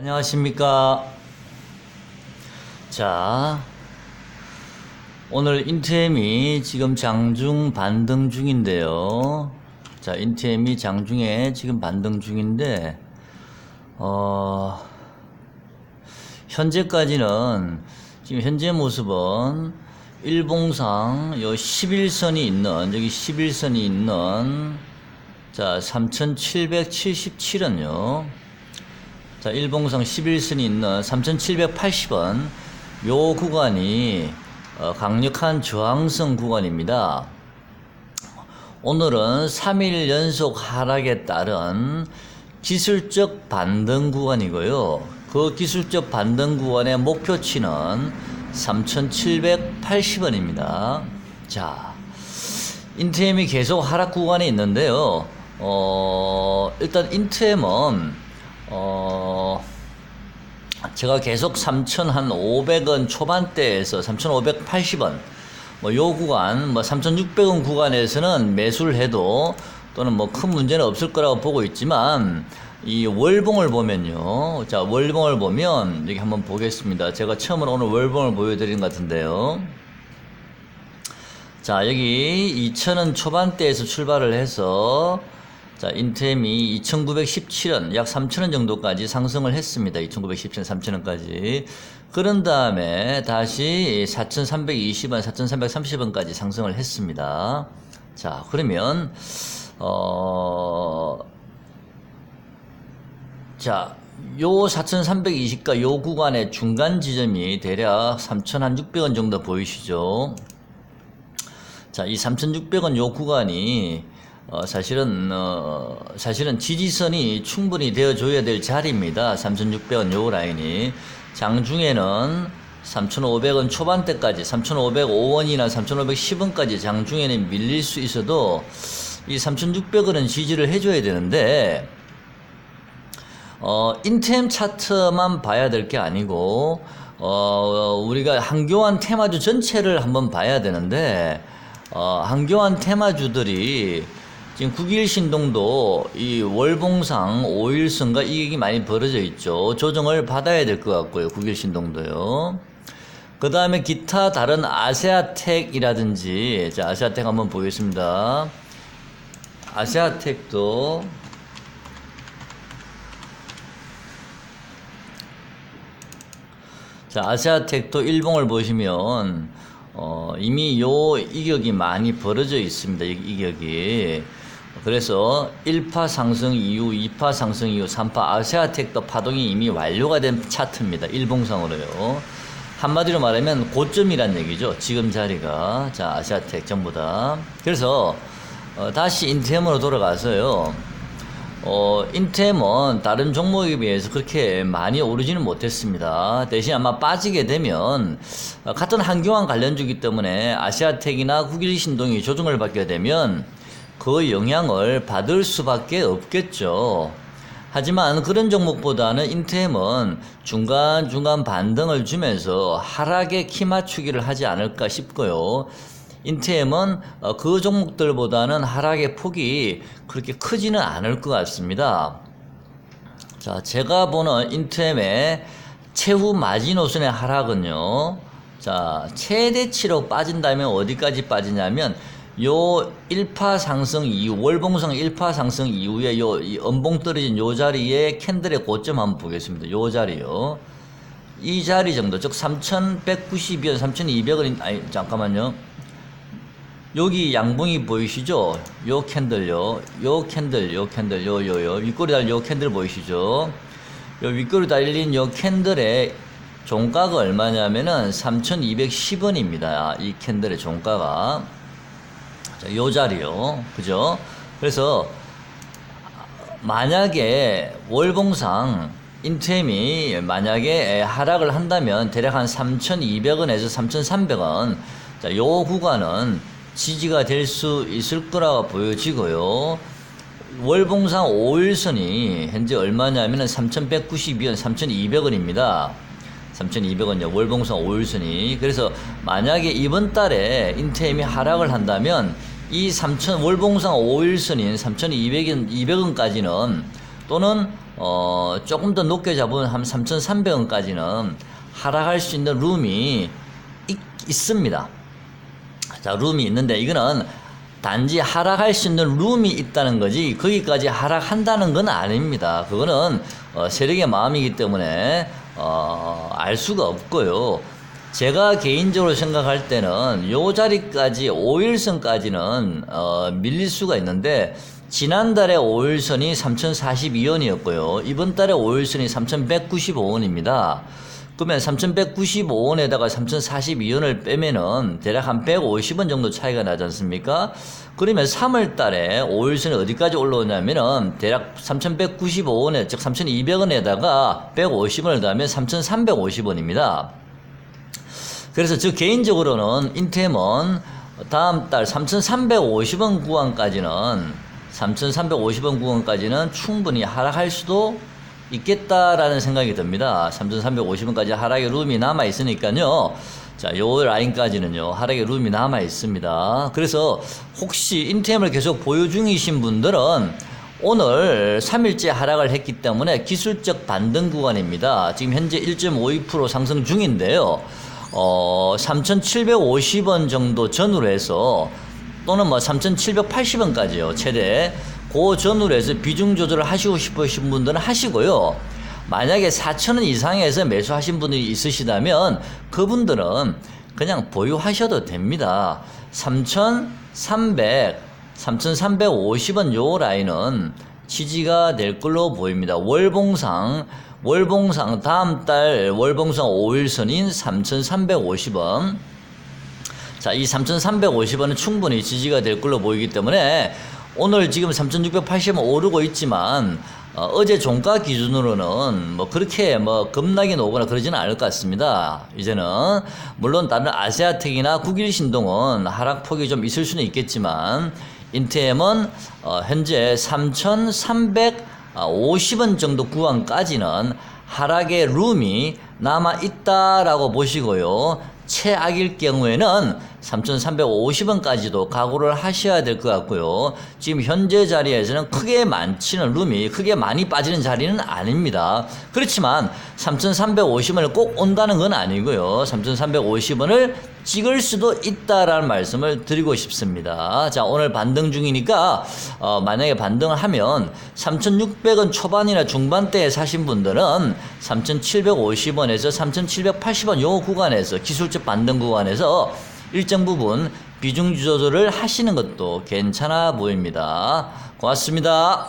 안녕하십니까. 자, 오늘 인템이 지금 장중 반등 중인데요. 자, 인템이 장중에 지금 반등 중인데, 어, 현재까지는 지금 현재 모습은 일봉상 요 11선이 있는, 여기 11선이 있는, 자, 3777원요. 자, 일봉상 11선이 있는 3780원 요 구간이 어, 강력한 저항성 구간입니다. 오늘은 3일 연속 하락에 따른 기술적 반등 구간이고요. 그 기술적 반등 구간의 목표치는 3,780원입니다. 자, 인템이 계속 하락 구간에 있는데요. 어, 일단 인템은 어, 제가 계속 3,500원 초반대에서 3,580원, 뭐 요 구간, 뭐 3,600원 구간에서는 매수를 해도 또는 뭐 큰 문제는 없을 거라고 보고 있지만 이 월봉을 보면요. 자, 월봉을 보면 여기 한번 보겠습니다. 제가 처음으로 오늘 월봉을 보여드린 것 같은데요. 자, 여기 2,000원 초반대에서 출발을 해서 자, 인템이 2,917원, 약 3,000원 정도까지 상승을 했습니다. 2,917원, 3,000원까지. 그런 다음에 다시 4,320원, 4,330원까지 상승을 했습니다. 자, 그러면, 어, 자, 요 4,320과 요 구간의 중간 지점이 대략 3,600원 정도 보이시죠? 자, 이 3,600원 요 구간이 어, 사실은 어, 사실은 지지선이 충분히 되어줘야 될 자리입니다. 3,600원 요 라인이 장중에는 3,500원 초반대까지 3,505원이나 3,510원까지 장중에는 밀릴 수 있어도 이 3,600원은 지지를 해줘야 되는데 어, 인템 차트만 봐야 될 게 아니고, 어, 우리가 한교환 테마주 전체를 한번 봐야 되는데, 어, 한교환 테마주들이 지금 9일 신동도 이 월봉상 5일선과 이익이 많이 벌어져 있죠. 조정을 받아야 될 것 같고요. 9일 신동도요. 그 다음에 기타 다른 아세아텍이라든지, 자, 아세아텍 한번 보겠습니다. 아세아텍도 자, 아시아텍도 일봉을 보시면 어, 이미 요 이격이 많이 벌어져 있습니다. 이 이격이. 그래서 1파 상승 이후, 2파 상승 이후, 3파 아시아텍도 파동이 이미 완료가 된 차트입니다. 일봉상으로요. 한마디로 말하면 고점이란 얘기죠. 지금 자리가. 자, 아시아텍 전부 다. 그래서 어, 다시 인템으로 돌아가서요. 어, 인템은 다른 종목에 비해서 그렇게 많이 오르지는 못했습니다. 대신 아마 빠지게 되면, 어, 같은 한교환 관련주기 때문에 아시아텍이나 국일 신동이 조정을 받게 되면 그 영향을 받을 수밖에 없겠죠. 하지만 그런 종목보다는 인템은 중간중간 반등을 주면서 하락에 키 맞추기를 하지 않을까 싶고요. 인템은 어, 그 종목들보다는 하락의 폭이 그렇게 크지는 않을 것 같습니다. 자, 제가 보는 인템의 최후 마지노선의 하락은요. 자, 최대치로 빠진다면 어디까지 빠지냐면 요 1파 상승 이후 월봉상 1파 상승 이후에 요이 음봉 떨어진 요 자리에 캔들의 고점 한번 보겠습니다. 요 자리요. 이 자리 정도 즉 3,190원, 3,200원 아니 잠깐만요. 여기 양봉이 보이시죠? 요 캔들요. 요 캔들, 요 캔들, 요, 요, 요. 윗꼬리 달린 요 캔들 보이시죠? 요 윗꼬리 달린 요 캔들의 종가가 얼마냐면은 3,210원입니다. 이 캔들의 종가가. 자, 요 자리요. 그죠? 그래서 만약에 월봉상 인템이 만약에 하락을 한다면 대략 한 3,200원에서 3,300원. 자, 요 구간은 지지가 될 수 있을 거라 보여지고요. 월봉상 5일선이 현재 얼마냐면은 3,192원, 3,200원입니다. 3,200원이요. 월봉상 5일선이. 그래서 만약에 이번 달에 인템이 하락을 한다면 이3,000 월봉상 5일선인 3,200원 200원까지는 또는 어, 조금 더 높게 잡으면 한 3,300원까지는 하락할 수 있는 룸이 있, 있습니다. 자, 룸이 있는데 이거는 단지 하락할 수 있는 룸이 있다는 거지 거기까지 하락한다는 건 아닙니다. 그거는 어, 세력의 마음이기 때문에 어, 알 수가 없고요. 제가 개인적으로 생각할 때는 요 자리까지 5일선까지는 어, 밀릴 수가 있는데 지난달에 5일선이 3042원이었고요. 이번 달에 5일선이 3195원입니다. 그러면 3,195원에다가 3,042원을 빼면은 대략 한 150원 정도 차이가 나지 않습니까? 그러면 3월 달에 5일선이 어디까지 올라오냐면은 대략 3,195원에, 즉 3,200원에다가 150원을 더하면 3,350원입니다. 그래서 저 개인적으로는 인템은 다음 달 3,350원 구간까지는 3,350원 구간까지는 충분히 하락할 수도 있겠다라는 생각이 듭니다. 3,350원까지 하락의 룸이 남아 있으니까요. 자, 요 라인까지는요. 하락의 룸이 남아 있습니다. 그래서 혹시 인템을 계속 보유 중이신 분들은 오늘 3일째 하락을 했기 때문에 기술적 반등 구간입니다. 지금 현재 1.52% 상승 중인데요. 어, 3,750원 정도 전후로 해서 또는 뭐 3,780원까지요. 최대. 그 전후로 해서 비중 조절을 하시고 싶으신 분들은 하시고요. 만약에 4,000원 이상에서 매수하신 분들이 있으시다면 그분들은 그냥 보유하셔도 됩니다. 3,300, 3,350원 요 라인은 지지가 될 걸로 보입니다. 월봉상, 월봉상 다음 달 월봉상 5일선인 3,350원. 자, 이 3,350원은 충분히 지지가 될 걸로 보이기 때문에 오늘 지금 3,680원 오르고 있지만 어, 제 종가 기준으로는 뭐 그렇게 뭐 급락이 오거나 그러지는 않을 것 같습니다. 이제는 물론 다른 아세아텍이나 국일신동은 하락폭이 좀 있을 수는 있겠지만 인템은 어, 현재 3,350원 정도 구간까지는 하락의 룸이 남아 있다라고 보시고요. 최악일 경우에는 3,350원까지도 각오를 하셔야 될 것 같고요. 지금 현재 자리에서는 크게 많지는 룸이 크게 많이 빠지는 자리는 아닙니다. 그렇지만 3,350원을 꼭 온다는 건 아니고요. 3,350원을 찍을 수도 있다라는 말씀을 드리고 싶습니다. 자, 오늘 반등 중이니까 어, 만약에 반등을 하면 3,600원 초반이나 중반대에 사신 분들은 3,750원에서 3,780원 요 구간에서 기술적 반등 구간에서 일정 부분 비중 조절을 하시는 것도 괜찮아 보입니다. 고맙습니다.